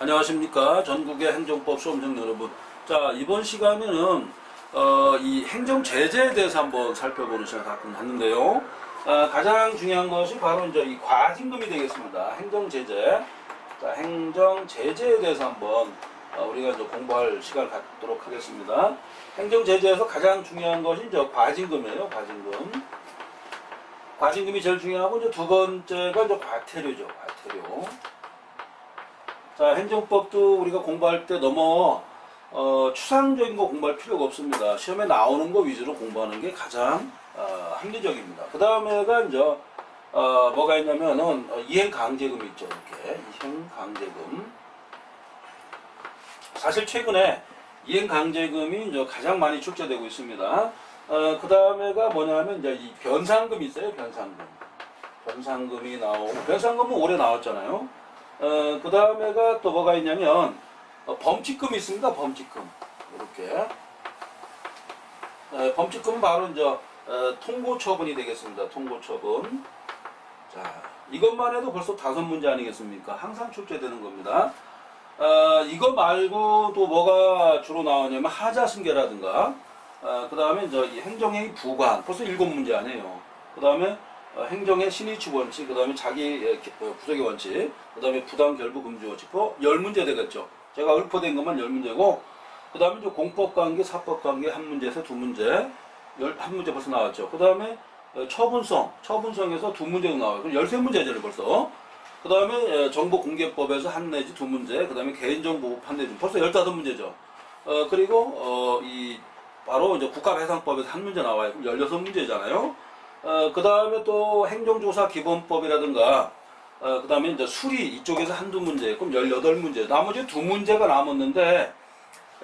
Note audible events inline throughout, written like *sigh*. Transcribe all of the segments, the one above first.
안녕하십니까. 전국의 행정법 수험생 여러분. 자 이번 시간에는 어, 이 행정 제재에 대해서 한번 살펴보는 시간 갖고 왔는데요. 어, 가장 중요한 것이 바로 이제 이 과징금이 되겠습니다. 행정 제재. 자 행정 제재에 대해서 한번 어, 우리가 이제 공부할 시간을 갖도록 하겠습니다. 행정 제재에서 가장 중요한 것이 이제 과징금이에요 과징금. 과징금이 제일 중요하고 이제 두 번째가 이제 과태료죠 과태료 자, 행정법도 우리가 공부할 때 너무 어, 추상적인 거 공부할 필요가 없습니다. 시험에 나오는 거 위주로 공부하는 게 가장 어, 합리적입니다. 그 다음에가 이제 어, 뭐가 있냐면은 어, 이행 강제금이 있죠. 이렇게 이행 강제금. 사실 최근에 이행 강제금이 이제 가장 많이 출제되고 있습니다. 어, 그 다음에가 뭐냐면 이제 이 변상금이 있어요. 변상금. 변상금이 나오고 변상금은 올해 나왔잖아요. 어, 그 다음에가 또 뭐가 있냐면 어, 범칙금이 있습니다. 범칙금 이렇게 어, 범칙금은 바로 이제 어, 통고 처분이 되겠습니다. 통고 처분. 자 이것만 해도 벌써 다섯 문제 아니겠습니까? 항상 출제되는 겁니다. 어, 이거 말고 또 뭐가 주로 나오냐면 하자승계라든가 어, 그 다음에 이제 이 행정행위 부관 벌써 일곱 문제 아니에요. 그 다음에 어, 행정의 신의축 원칙, 그 다음에 자기 예, 기- 어, 구속의 원칙, 그 다음에 부당 결부 금지 원칙, 뭐, 열 문제 되겠죠. 제가 읊어댄 것만 열 문제고, 그 다음에 이제 공법 관계, 사법 관계 한 문제에서 두 문제, 열, 한 문제 벌써 나왔죠. 그 다음에 어, 처분성, 처분성에서 두 문제가 나와요. 그럼 열세 문제잖아요, 벌써. 그 다음에 정보공개법에서 한 내지 두 문제, 그 다음에 개인정보법 한 내지, 벌써 열다섯 문제죠. 어, 그리고, 어, 이, 바로 이제 국가배상법에서 한 문제 나와요. 그럼 열여섯 문제잖아요. 어, 그 다음에 또 행정조사 기본법이라든가, 어, 그 다음에 이제 수리 이쪽에서 한두 문제, 그럼 18문제. 나머지 두 문제가 남았는데,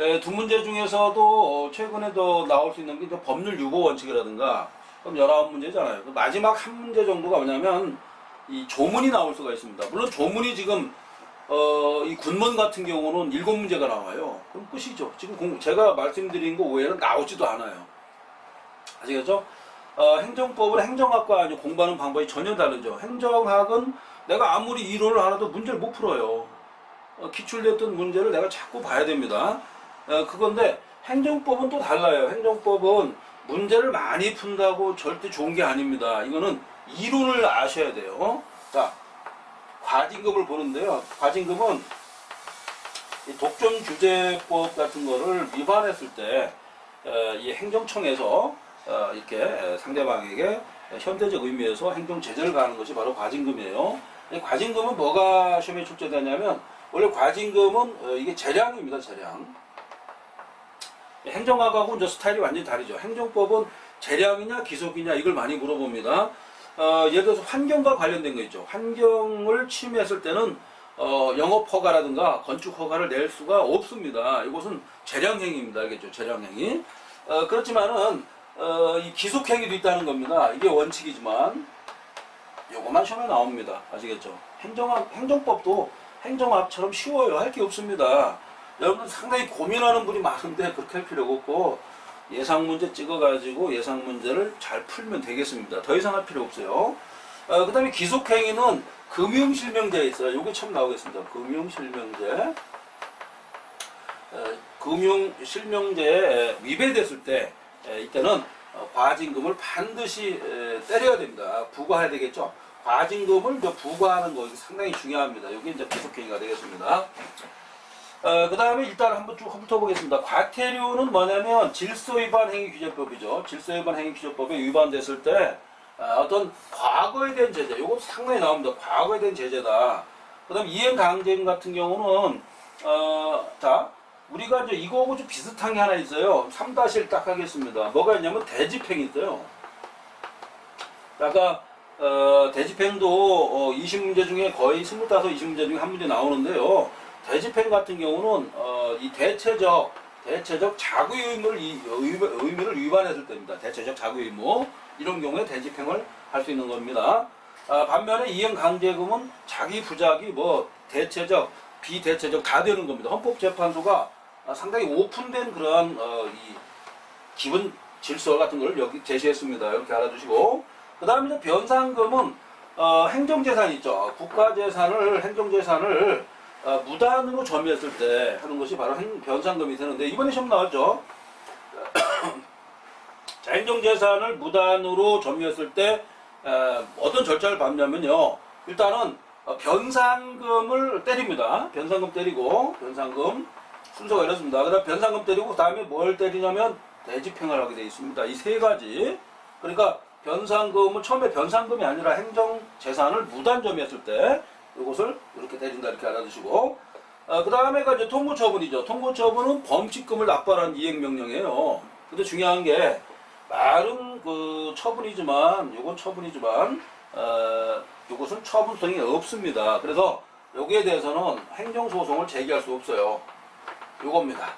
에, 두 문제 중에서도 어, 최근에도 나올 수 있는 게 법률 유보 원칙이라든가, 그럼 19문제잖아요. 마지막 한 문제 정도가 뭐냐면, 이 조문이 나올 수가 있습니다. 물론 조문이 지금, 어, 이 군문 같은 경우는 일곱 문제가 나와요. 그럼 끝이죠. 지금 공- 제가 말씀드린 거 외에는 나오지도 않아요. 아시겠죠? 어, 행정법은 행정학과 아주 공부하는 방법이 전혀 다르죠. 행정학은 내가 아무리 이론을 알아도 문제를 못 풀어요. 어, 기출됐던 문제를 내가 자꾸 봐야 됩니다. 어, 그건데 행정법은 또 달라요. 행정법은 문제를 많이 푼다고 절대 좋은 게 아닙니다. 이거는 이론을 아셔야 돼요. 자, 과징금을 보는데요. 과징금은 이 독점 규제법 같은 거를 위반했을 때, 어, 이 행정청에서 어, 이렇게 에, 상대방에게 현대적 의미에서 행정 제재를 가하는 것이 바로 과징금이에요. 이 과징금은 뭐가 시험에 출제되냐면 원래 과징금은 어, 이게 재량입니다. 재량. 행정학하고 이제 스타일이 완전히 다르죠. 행정법은 재량이냐 기속이냐 이걸 많이 물어봅니다. 어, 예를 들어서 환경과 관련된 거 있죠. 환경을 침해했을 때는 어, 영업 허가라든가 건축 허가를 낼 수가 없습니다. 이것은 재량행위입니다. 알겠죠? 재량행위. 어, 그렇지만은 어, 이 기속행위도 있다는 겁니다. 이게 원칙이지만 요것만 시험에 나옵니다. 아시겠죠? 행정학, 행정법도 행정학처럼 쉬워요. 할 게 없습니다. 여러분 상당히 고민하는 분이 많은데 그렇게 할 필요가 없고 예상 문제 찍어가지고 예상 문제를 잘 풀면 되겠습니다. 더 이상 할 필요 없어요. 어, 그 다음에 기속행위는 금융실명제에 있어요. 요게 처음 나오겠습니다. 금융실명제. 어, 금융실명제에 위배됐을 때 에, 이때는 어, 과징금을 반드시 에, 때려야 됩니다. 부과해야 되겠죠. 과징금을 부과하는 거 상당히 중요합니다. 이게 이제 기속행위가 되겠습니다. 어, 그 다음에 일단 한번 쭉 훑어보겠습니다. 과태료는 뭐냐면 질서위반 행위규제법이죠. 질서위반 행위규제법에 위반됐을 때 어, 어떤 과거에 대한 제재, 이거 상당히 나옵니다. 과거에 대한 제재다. 그 다음 이행강제금 같은 경우는 어, 자 우리가 이제 이거하고 좀 비슷한 게 하나 있어요. 3-1 딱 하겠습니다. 뭐가 있냐면 대집행이 있어요. 아까 어, 대집행도 어, 20문제 중에 거의 25, 20문제 중에 한 문제 나오는데요. 대집행 같은 경우는 어, 이 대체적 대체적 자구 의무를 의무를 위반했을 때입니다. 대체적 자구 의무 이런 경우에 대집행을 할 수 있는 겁니다. 아, 반면에 이행 강제금은 자기 부작이 뭐 대체적 비대체적 다 되는 겁니다. 헌법재판소가 아, 상당히 오픈된 그러한 어, 이 기본 질서 같은 걸 여기 제시했습니다. 이렇게 알아두시고 그 다음에 이제 변상금은 어, 행정재산 있죠. 국가재산을 행정재산을 어, 무단으로 점유했을 때 하는 것이 바로 행, 변상금이 되는데 이번에 시험 나왔죠. *clears throat* 자, 행정재산을 무단으로 점유했을 때 에, 어떤 절차를 밟냐면요. 일단은 어, 변상금을 때립니다. 변상금 때리고 변상금 순서가 이렇습니다. 그다음 변상금 때리고 그다음에 뭘 때리냐면 대집행을 하게 되어 있습니다. 이 세 가지. 그러니까 변상금을 처음에 변상금이 아니라 행정재산을 무단 점유했을 때 이것을 이렇게 때린다 이렇게 알아두시고 어, 그 다음에가 이제 통고처분이죠. 통고처분은 범칙금을 납부하라는 이행명령이에요. 근데 중요한 게 말은 그 처분이지만 요건 처분이지만 어, 요것은 처분성이 없습니다. 그래서 여기에 대해서는 행정소송을 제기할 수 없어요. 요겁니다.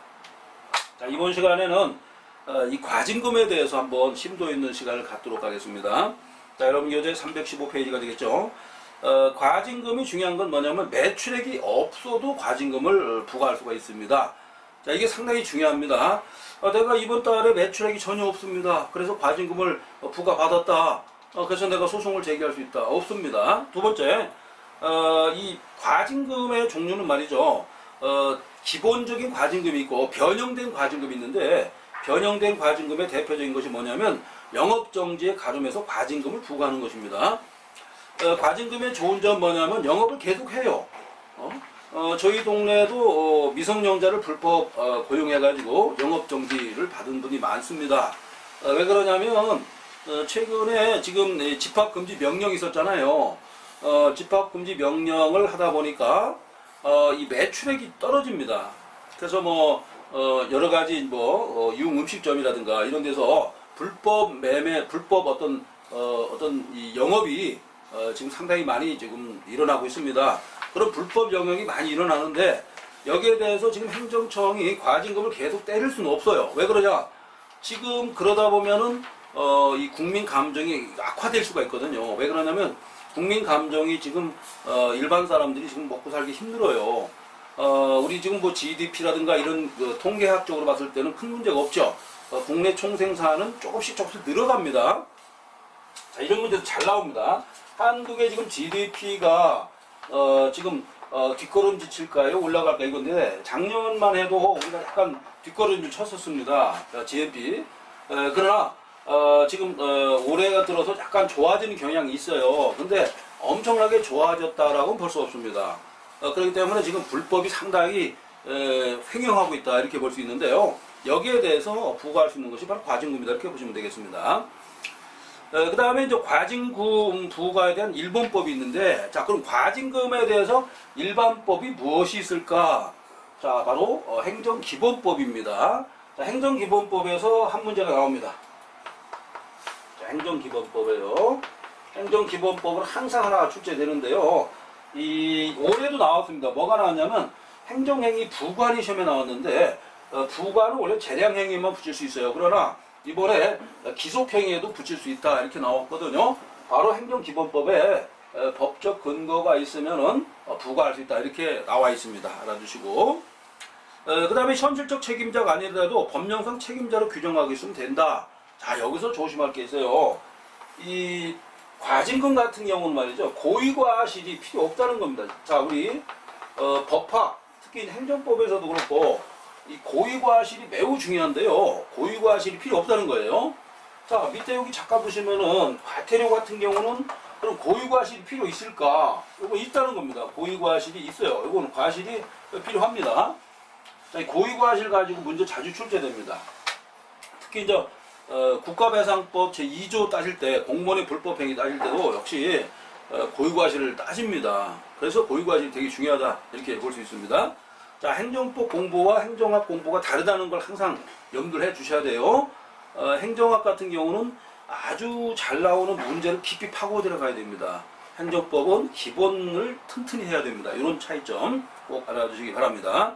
자 이번 시간에는 어, 이 과징금에 대해서 한번 심도 있는 시간을 갖도록 하겠습니다. 자 여러분 교재 315페이지가 되겠죠. 어, 과징금이 중요한 건 뭐냐면 매출액이 없어도 과징금을 부과할 수가 있습니다. 자 이게 상당히 중요합니다. 어, 내가 이번 달에 매출액이 전혀 없습니다. 그래서 과징금을 어, 부과받았다. 어, 그래서 내가 소송을 제기할 수 있다. 없습니다. 두 번째, 어, 이 과징금의 종류는 말이죠. 어, 기본적인 과징금이 있고 변형된 과징금이 있는데 변형된 과징금의 대표적인 것이 뭐냐면 영업정지에 가름해서 과징금을 부과하는 것입니다. 어, 과징금의 좋은 점 뭐냐면 영업을 계속해요. 어? 어, 저희 동네도 어, 미성년자를 불법 어, 고용해가지고 영업정지를 받은 분이 많습니다. 어, 왜 그러냐면 어, 최근에 지금 이 집합금지 명령이 있었잖아요. 어, 집합금지 명령을 하다 보니까 어, 이 매출액이 떨어집니다. 그래서 뭐 어, 여러 가지 뭐 어, 유흥음식점이라든가 이런 데서 불법 매매, 불법 어떤 어, 어떤 이 영업이 어, 지금 상당히 많이 지금 일어나고 있습니다. 그런 불법 영역이 많이 일어나는데 여기에 대해서 지금 행정청이 과징금을 계속 때릴 수는 없어요. 왜 그러냐? 지금 그러다 보면은 어, 이 국민 감정이 악화될 수가 있거든요. 왜 그러냐면 국민 감정이 지금 어, 일반 사람들이 지금 먹고 살기 힘들어요. 어, 우리 지금 뭐 GDP라든가 이런 그 통계학적으로 봤을 때는 큰 문제가 없죠. 어, 국내 총생산은 조금씩 조금씩 늘어갑니다. 자, 이런 문제도 잘 나옵니다. 한국의 지금 GDP가 어, 지금 어, 뒷걸음질 칠까요? 올라갈까 이건데 작년만 해도 우리가 약간 뒷걸음질 쳤었습니다. 자, GNP. 에, 그러나 어, 지금 어, 올해가 들어서 약간 좋아지는 경향이 있어요. 근데 엄청나게 좋아졌다라고는 볼 수 없습니다. 어, 그렇기 때문에 지금 불법이 상당히 에, 횡행하고 있다 이렇게 볼 수 있는데요. 여기에 대해서 부과할 수 있는 것이 바로 과징금이다 이렇게 보시면 되겠습니다. 그 다음에 이제 과징금 부과에 대한 일본법이 있는데, 자, 그럼 과징금에 대해서 일반법이 무엇이 있을까? 자, 바로 어, 행정기본법입니다. 자, 행정기본법에서 한 문제가 나옵니다. 자, 행정기본법에요. 행정기본법은 항상 하나 출제되는데요. 이 올해도 나왔습니다. 뭐가 나왔냐면 행정행위 부관이 시험에 나왔는데 어, 부관은 원래 재량행위만 붙일 수 있어요. 그러나 이번에 기속행위에도 붙일 수 있다 이렇게 나왔거든요. 바로 행정기본법에 에, 법적 근거가 있으면은 어, 부과할 수 있다 이렇게 나와 있습니다. 알아두시고 그 다음에 현실적 책임자가 아니더라도 법령상 책임자로 규정하고 있으면 된다. 자 여기서 조심할 게 있어요. 이 과징금 같은 경우는 말이죠 고의과실이 필요 없다는 겁니다. 자 우리 어, 법학 특히 행정법에서도 그렇고 이 고의과실이 매우 중요한데요. 고의과실이 필요 없다는 거예요. 자, 밑에 여기 잠깐 보시면은 과태료 같은 경우는 그럼 고의과실이 필요 있을까? 이거 있다는 겁니다. 고의과실이 있어요. 이거는 과실이 필요합니다. 고의과실 가지고 문제 자주 출제됩니다. 특히 이제 어, 국가배상법 제2조 따질 때 공무원의 불법행위 따질 때도 역시 어, 고의과실을 따집니다. 그래서 고의과실이 되게 중요하다 이렇게 볼 수 있습니다. 자, 행정법 공부와 행정학 공부가 다르다는 걸 항상 염두를 해 주셔야 돼요. 어, 행정학 같은 경우는 아주 잘 나오는 문제를 깊이 파고 들어가야 됩니다. 행정법은 기본을 튼튼히 해야 됩니다. 이런 차이점 꼭 알아주시기 바랍니다.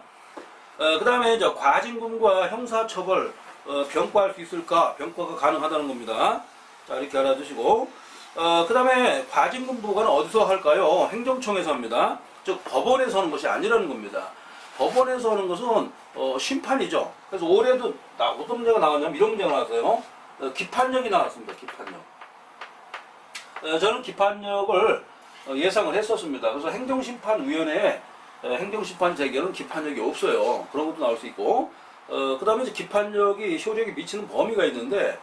어, 그 다음에 과징금과 형사처벌 어, 병과할 수 있을까? 병과가 가능하다는 겁니다. 자, 이렇게 알아두시고 어, 그 다음에 과징금 부과는 어디서 할까요? 행정청에서 합니다. 즉 법원에서 하는 것이 아니라는 겁니다. 법원에서 하는 것은 어, 심판이죠. 그래서 올해도 나, 어떤 문제가 나왔냐면 이런 문제가 나왔어요. 어, 기판력이 나왔습니다. 기판력. 어, 저는 기판력을 어, 예상을 했었습니다. 그래서 행정심판위원회에 에, 행정심판 재개는 기판력이 없어요. 그런 것도 나올 수 있고, 어, 그 다음에 이제 기판력이, 효력이 미치는 범위가 있는데,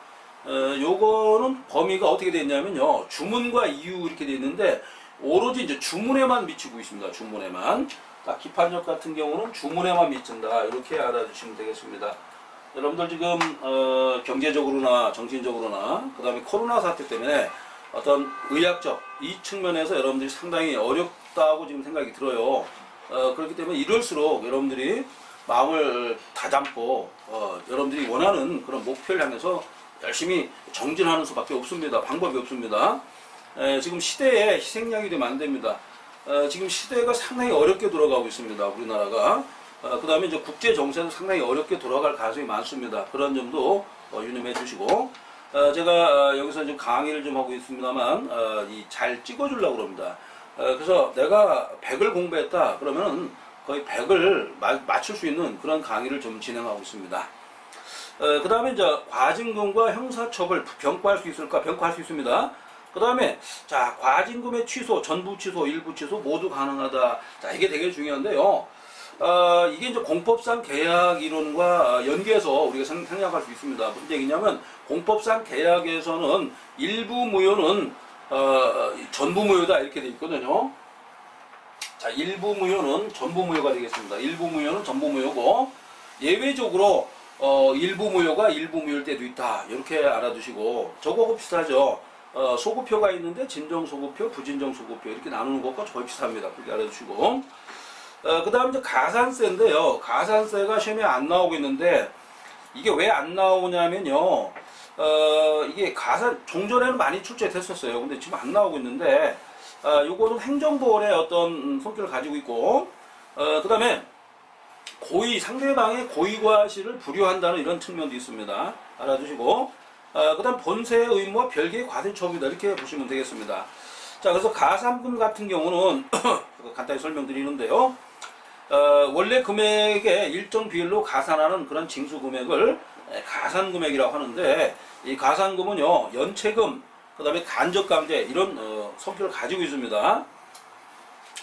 어, 요거는 범위가 어떻게 되어 있냐면요. 주문과 이유 이렇게 되어 있는데, 오로지 이제 주문에만 미치고 있습니다. 주문에만. 자, 기판력 같은 경우는 주문에만 미친다. 이렇게 알아주시면 되겠습니다. 여러분들 지금 어, 경제적으로나 정신적으로나 그 다음에 코로나 사태 때문에 어떤 의학적 이 측면에서 여러분들이 상당히 어렵다고 지금 생각이 들어요. 어, 그렇기 때문에 이럴수록 여러분들이 마음을 다잡고 어, 여러분들이 원하는 그런 목표를 향해서 열심히 정진하는 수밖에 없습니다. 방법이 없습니다. 에, 지금 시대에 희생양이 되면 안 됩니다. 어, 지금 시대가 상당히 어렵게 돌아가고 있습니다. 우리나라가. 어, 그 다음에 이제 국제 정세도 상당히 어렵게 돌아갈 가능성이 많습니다. 그런 점도 어, 유념해 주시고, 어, 제가 어, 여기서 좀 강의를 좀 하고 있습니다만, 어, 이 잘 찍어주려고 그럽니다. 어, 그래서 내가 100을 공부했다 그러면은 거의 100을 맞출 수 있는 그런 강의를 좀 진행하고 있습니다. 어, 그 다음에 이제 과징금과 형사처벌 병과할 수 있을까? 병과할 수 있습니다. 그 다음에 자 과징금의 취소, 전부 취소, 일부 취소 모두 가능하다. 자 이게 되게 중요한데요. 어, 이게 이제 공법상 계약 이론과 연계해서 우리가 생- 생각할 수 있습니다. 무슨 얘기냐면 공법상 계약에서는 일부 무효는 어, 전부 무효다 이렇게 돼 있거든요. 자 일부 무효는 전부 무효가 되겠습니다. 일부 무효는 전부 무효고 예외적으로 어, 일부 무효가 일부 무효일 때도 있다. 이렇게 알아두시고 저거하고 비슷하죠. 어, 소급표가 있는데 진정 소급표, 부진정 소급표 이렇게 나누는 것과 거의 비슷합니다. 그렇게 알아두시고 어, 그 다음 이제 가산세인데요. 가산세가 시험에 안 나오고 있는데 이게 왜 안 나오냐면요. 어, 이게 가산 종전에는 많이 출제됐었어요. 근데 지금 안 나오고 있는데 어, 요거는 행정부의 어떤 음, 성격을 가지고 있고 어, 그 다음에 고의 상대방의 고의과실을 불효한다는 이런 측면도 있습니다. 알아두시고 어, 그 다음 본세의 의무와 별개의 과세처분이다 이렇게 보시면 되겠습니다. 자 그래서 가산금 같은 경우는 *clears throat* 간단히 설명드리는데요. 어, 원래 금액의 일정 비율로 가산하는 그런 징수 금액을 에, 가산 금액이라고 하는데 이 가산금은요 연체금 그 다음에 간접감대 이런 어, 성격을 가지고 있습니다.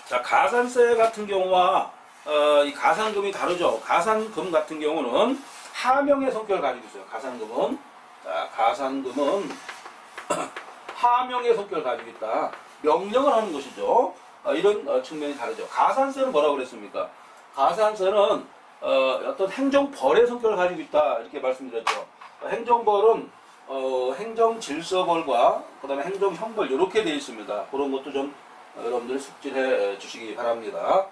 자 가산세 같은 경우와 어, 이 가산금이 다르죠. 가산금 같은 경우는 하명의 성격을 가지고 있어요. 가산금은 자, 가산금은 *clears throat* 하명의 성격을 가지고 있다. 명령을 하는 것이죠. 어, 이런 어, 측면이 다르죠. 가산세는 뭐라고 그랬습니까? 가산세는 어, 어떤 행정벌의 성격을 가지고 있다 이렇게 말씀드렸죠. 어, 행정벌은 어, 행정 질서벌과 그다음에 행정 형벌 이렇게 되어 있습니다. 그런 것도 좀 어, 여러분들 숙지해 주시기 바랍니다.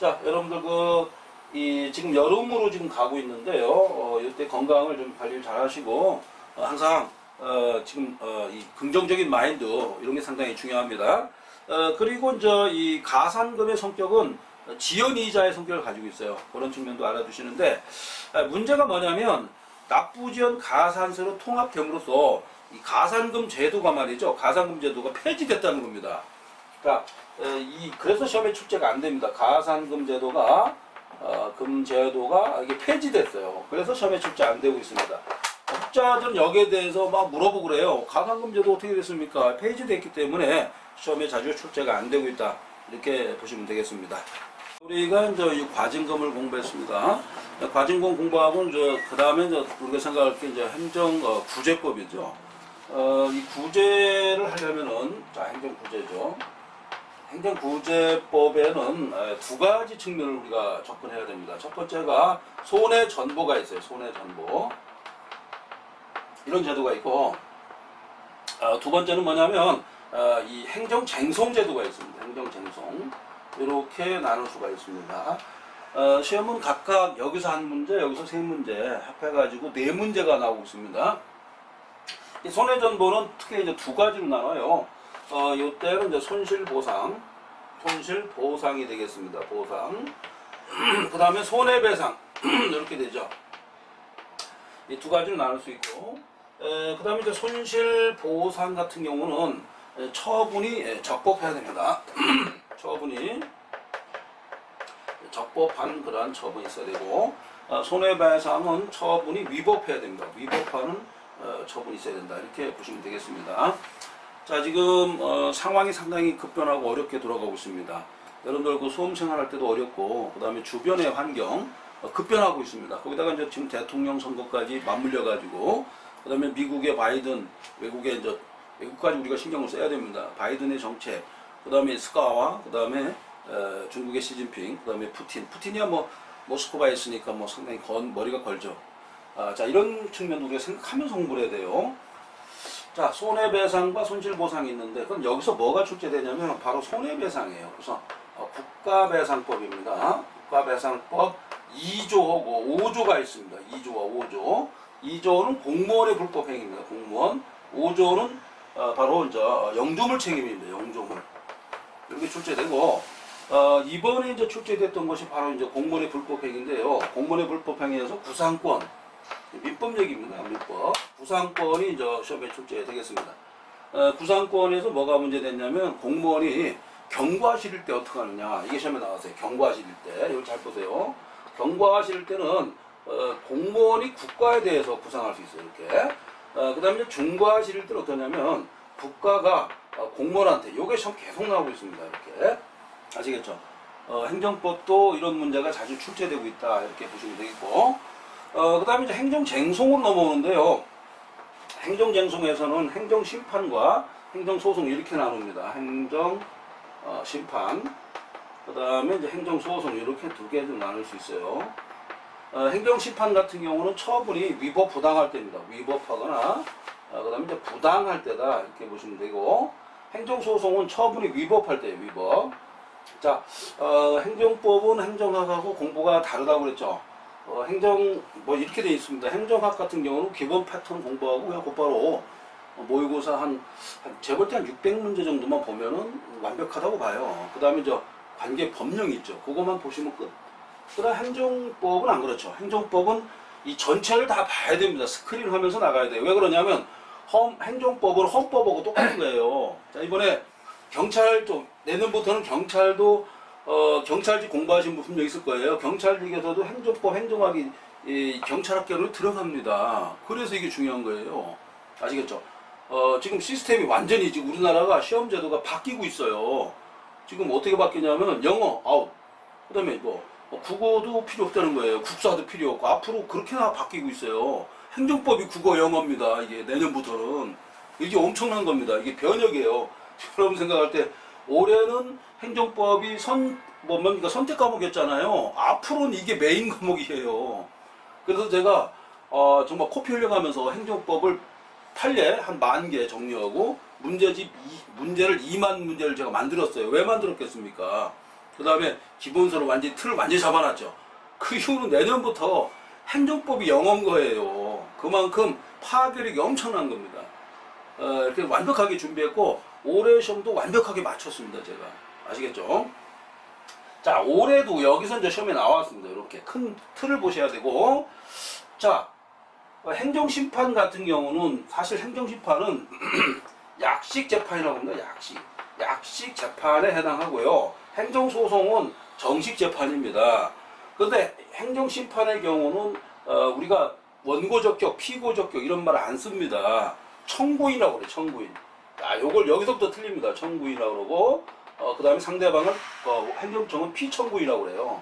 자, 여러분들 그, 이, 지금 여름으로 지금 가고 있는데요. 어, 이때 건강을 좀 관리를 잘 하시고, 어, 항상, 어, 지금, 어, 이 긍정적인 마인드, 이런 게 상당히 중요합니다. 어, 그리고 이제 이 가산금의 성격은 지연이자의 성격을 가지고 있어요. 그런 측면도 알아두시는데, 아, 문제가 뭐냐면, 납부지연 가산세로 통합됨으로써 이 가산금 제도가 말이죠. 가산금 제도가 폐지됐다는 겁니다. 그러니까 에, 이 그래서 시험에 출제가 안 됩니다. 가산금 제도가 어, 금 제도가 이게 폐지됐어요. 그래서 시험에 출제 안 되고 있습니다. 학자들은 여기에 대해서 막 물어보고 그래요. 가산금 제도 어떻게 됐습니까? 폐지됐기 때문에 시험에 자주 출제가 안 되고 있다. 이렇게 보시면 되겠습니다. 우리가 이제 이 과징금을 공부했습니다. 과징금 공부하고 이제 그 다음에 이제 우리가 생각할 게 이제 행정 어, 구제법이죠. 어, 이 구제를 하려면은 자 행정 구제죠. 행정 구제법에는 에, 두 가지 측면을 우리가 접근해야 됩니다. 첫 번째가 손해 전보가 있어요. 손해 전보. 이런 제도가 있고, 어, 두 번째는 뭐냐면, 어, 이 행정 쟁송 제도가 있습니다. 행정 쟁송. 이렇게 나눌 수가 있습니다. 어, 시험은 각각 여기서 한 문제, 여기서 세 문제 합해가지고 네 문제가 나오고 있습니다. 이 손해전보는 특히 이제 두 가지로 나눠요. 어, 이때는 이제 손실보상, 손실보상이 되겠습니다. 보상. *clears throat* 그 다음에 손해배상. *clears throat* 이렇게 되죠. 이 두 가지로 나눌 수 있고, 그 다음에 이제 손실보상 같은 경우는 에, 처분이 에, 적법해야 됩니다. *clears throat* 처분이 적법한 그러한 처분이 있어야 되고, 어, 손해배상은 처분이 위법해야 됩니다. 위법하는 어, 처분이 있어야 된다. 이렇게 보시면 되겠습니다. 자, 지금 어, 상황이 상당히 급변하고 어렵게 돌아가고 있습니다. 여러분들 그 수험 생활할 때도 어렵고 그 다음에 주변의 환경 어, 급변하고 있습니다. 거기다가 이제 지금 대통령 선거까지 맞물려 가지고 그 다음에 미국의 바이든 외국의 이제 외국까지 우리가 신경을 써야 됩니다. 바이든의 정책, 그 다음에 스카와 그 다음에 어, 중국의 시진핑, 그 다음에 푸틴. 푸틴이야 뭐 모스크바에 있으니까 뭐 상당히 건 머리가 걸죠. 아, 자 이런 측면도 우리가 생각하면서 공부를 해야 돼요. 자 손해배상과 손실보상이 있는데 그럼 여기서 뭐가 출제되냐면 바로 손해배상이에요. 그래서 어, 국가배상법입니다. 국가배상법 2조하고 5조가 있습니다. 2조와 5조. 2조는 공무원의 불법행위입니다. 공무원. 5조는 어, 바로 이제 영주물 책임입니다. 영주물. 이렇게 출제되고 어, 이번에 이제 출제됐던 것이 바로 이제 공무원의 불법행위인데요. 공무원의 불법행위에서 구상권 민법 얘기입니다. 민법. 구상권이 이제 시험에 출제되겠습니다. 어, 구상권에서 뭐가 문제됐냐면 공무원이 경과 실일 때 어떻게 하느냐 이게 시험에 나왔어요. 경과 실일 때 이걸 잘 보세요. 경과 실일 때는 어, 공무원이 국가에 대해서 구상할 수 있어요. 이렇게. 어, 그 다음에 이제 중과 실일 때는 어떠냐면 국가가 어, 공무원한테 요게 시험 계속 나오고 있습니다. 이렇게 아시겠죠? 어, 행정법도 이런 문제가 자주 출제되고 있다 이렇게 보시면 되겠고 어, 그 다음에 이제 행정쟁송으로 넘어오는데요. 행정쟁송에서는 행정심판과 행정소송 이렇게 나눕니다. 행정, 어, 심판, 그 다음에 이제 행정소송 이렇게 두 개로 나눌 수 있어요. 어, 행정심판 같은 경우는 처분이 위법 부당할 때입니다. 위법하거나, 어, 그 다음에 부당할 때다. 이렇게 보시면 되고, 행정소송은 처분이 위법할 때예요, 위법. 자, 어, 행정법은 행정학하고 공부가 다르다고 그랬죠. 어, 행정 뭐 이렇게 돼 있습니다. 행정학 같은 경우는 기본 패턴 공부하고 그냥 곧바로 어, 모의고사 한, 한 제가 때한 600문제 정도만 보면은 완벽하다고 봐요. 그 다음에 저 관계 법령이 있죠. 그것만 보시면 끝. 그다음 행정법은 안 그렇죠. 행정법은 이 전체를 다 봐야 됩니다. 스크린 하면서 나가야 돼요. 왜 그러냐면 헌, 행정법은 헌법하고 똑같은 거예요. 자 이번에 경찰 쪽 내년부터는 경찰도 어, 경찰직 공부하신 분 분명 있을 거예요. 경찰직에서도 행정법, 행정학이 이 경찰학교로 들어갑니다. 그래서 이게 중요한 거예요. 아시겠죠? 어, 지금 시스템이 완전히 지금 우리나라가 시험 제도가 바뀌고 있어요. 지금 어떻게 바뀌냐면 영어 아웃. 그다음에 뭐 어, 국어도 필요 없다는 거예요. 국사도 필요 없고 앞으로 그렇게나 바뀌고 있어요. 행정법이 국어 영어입니다. 이게 내년부터는 이게 엄청난 겁니다. 이게 변혁이에요. 여러분 생각할 때 올해는 행정법이 선, 뭐, 뭡니까, 선택 과목이었잖아요. 앞으로는 이게 메인 과목이에요. 그래서 제가, 어, 정말 코피 흘려가면서 행정법을 판례 한 만 개 정리하고 문제집, 이- 문제를 2만 문제를 제가 만들었어요. 왜 만들었겠습니까? 그 다음에 기본서를 완전히 틀을 완전히 잡아놨죠. 그 이후는 내년부터 행정법이 영어인 거예요. 그만큼 파괴력이 엄청난 겁니다. 어, 이렇게 완벽하게 준비했고 올해 시험도 완벽하게 맞췄습니다 제가. 아시겠죠? 자 올해도 여기서 이제 시험에 나왔습니다 이렇게. 큰 틀을 보셔야 되고. 자 어, 행정심판 같은 경우는 사실 행정심판은 *clears throat* 약식 재판이라고 합니다 약식. 약식 재판에 해당하고요. 행정소송은 정식 재판입니다. 그런데 행정심판의 경우는 어, 우리가 원고 적격, 피고 적격 이런 말 안 씁니다. 청구인이라고 그래, 청구인. 아, 요걸 여기서부터 틀립니다. 청구인이라고 그러고, 어, 그 다음에 상대방은, 어, 행정청은 피청구인이라고 그래요.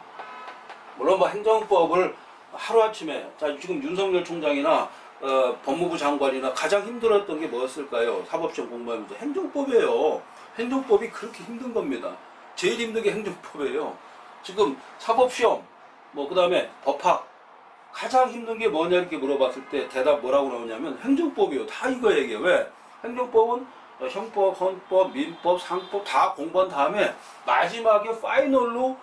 물론 뭐 행정법을 하루아침에, 자, 지금 윤석열 총장이나, 어, 법무부 장관이나 가장 힘들었던 게 뭐였을까요? 사법시험 공부하면서 행정법이에요. 행정법이 그렇게 힘든 겁니다. 제일 힘든 게 행정법이에요. 지금 사법시험, 뭐, 그 다음에 법학, 가장 힘든 게 뭐냐 이렇게 물어봤을 때 대답 뭐라고 나오냐면 행정법이요. 다 이거 얘기해요. 왜? 행정법은 어, 형법, 헌법, 민법, 상법 다 공부한 다음에 마지막에 파이널로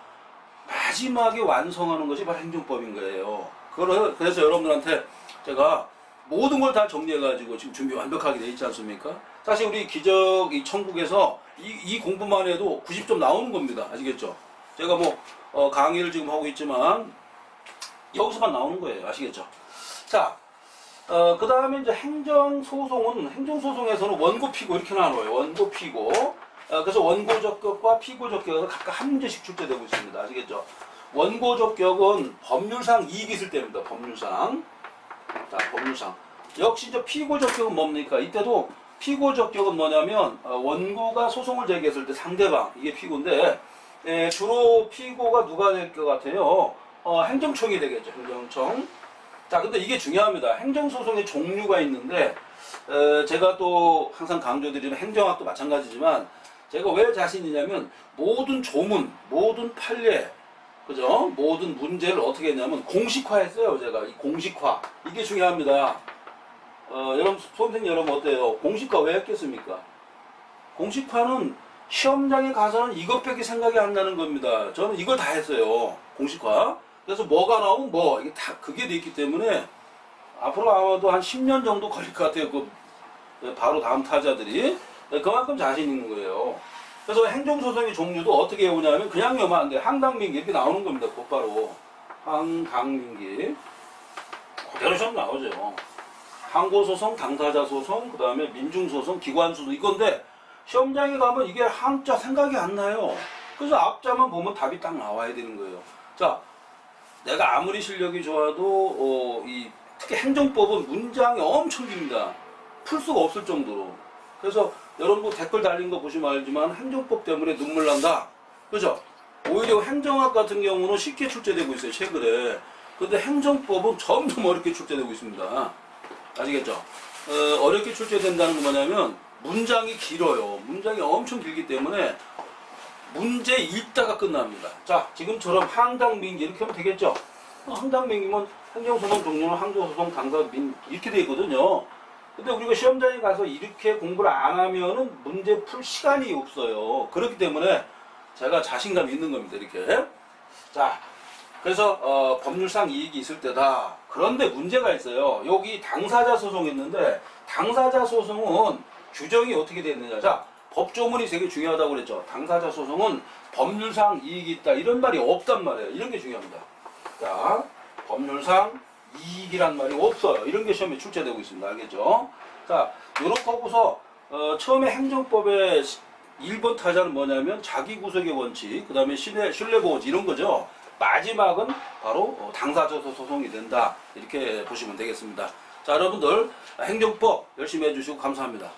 마지막에 완성하는 것이 바로 행정법인 거예요. 그래- 그래서 여러분들한테 제가 모든 걸 다 정리해가지고 지금 준비 완벽하게 돼 있지 않습니까? 사실 우리 기적 이 천국에서 이, 이 공부만 해도 90점 나오는 겁니다. 아시겠죠? 제가 뭐 어, 강의를 지금 하고 있지만 여기서만 나오는 거예요. 아시겠죠? 자, 어, 그 다음에 이제 행정소송은, 행정소송에서는 원고 피고 이렇게 나눠요. 원고 피고. 어, 그래서 원고 적격과 피고 적격은 각각 한 문제씩 출제되고 있습니다. 아시겠죠? 원고 적격은 법률상 이익이 있을 때입니다. 법률상. 자, 법률상. 역시 이제 피고 적격은 뭡니까? 이때도 피고 적격은 뭐냐면, 어, 원고가 소송을 제기했을 때 상대방, 이게 피고인데, 예, 주로 피고가 누가 될 것 같아요? 어, 행정청이 되겠죠. 행정청. 자, 근데 이게 중요합니다. 행정소송의 종류가 있는데, 어, 제가 또 항상 강조드리는 행정학도 마찬가지지만, 제가 왜 자신이냐면, 모든 조문, 모든 판례, 그죠? 모든 문제를 어떻게 했냐면, 공식화했어요, 제가. 이 공식화. 이게 중요합니다. 어, 여러분, 선생님 여러분 어때요? 공식화 왜 했겠습니까? 공식화는 시험장에 가서는 이것밖에 생각이 안 나는 겁니다. 저는 이걸 다 했어요. 공식화. 그래서 뭐가 나오면 뭐, 이게 다 그게 돼 있기 때문에 앞으로 아마도 한 10년 정도 걸릴 것 같아요. 그 바로 다음 타자들이. 네, 그만큼 자신 있는 거예요. 그래서 행정소송의 종류도 어떻게 해오냐면 그냥 여면 안 돼. 항당민기 이렇게 나오는 겁니다. 곧바로. 항당민기. 그대로 시험 나오죠. 항고소송, 당사자 소송, 그 다음에 민중소송, 기관소송 이건데 시험장에 가면 이게 한자 생각이 안 나요. 그래서 앞자만 보면 답이 딱 나와야 되는 거예요. 자, 내가 아무리 실력이 좋아도 어, 이 특히 행정법은 문장이 엄청 깁니다. 풀 수가 없을 정도로. 그래서 여러분 뭐 댓글 달린 거 보시면 알지만 행정법 때문에 눈물 난다. 그죠? 오히려 행정학 같은 경우는 쉽게 출제되고 있어요, 최근에. 근데 행정법은 점점 어렵게 출제되고 있습니다. 아시겠죠? 어, 어렵게 출제된다는 건 뭐냐면 문장이 길어요. 문장이 엄청 길기 때문에 문제 읽다가 끝납니다. 자, 지금처럼 항당민기 이렇게 하면 되겠죠? 어, 항당민기면 행정소송 종류는 항조소송, 당사민 이렇게 돼 있거든요. 근데 우리가 시험장에 가서 이렇게 공부를 안 하면은 문제 풀 시간이 없어요. 그렇기 때문에 제가 자신감 있는 겁니다. 이렇게. 자, 그래서 어, 법률상 이익이 있을 때다. 그런데 문제가 있어요. 여기 당사자 소송이 있는데 당사자 소송은 규정이 어떻게 되어 있느냐. 자, 법조문이 되게 중요하다고 그랬죠. 당사자 소송은 법률상 이익이 있다. 이런 말이 없단 말이에요. 이런 게 중요합니다. 자, 법률상 이익이란 말이 없어요. 이런 게 시험에 출제되고 있습니다. 알겠죠? 자, 요렇게 하고서 어, 처음에 행정법의 1번 타자는 뭐냐면 자기 구속의 원칙, 그 다음에 신뢰, 신뢰보호지 이런 거죠. 마지막은 바로 어, 당사자 소송이 된다. 이렇게 보시면 되겠습니다. 자, 여러분들 행정법 열심히 해주시고 감사합니다.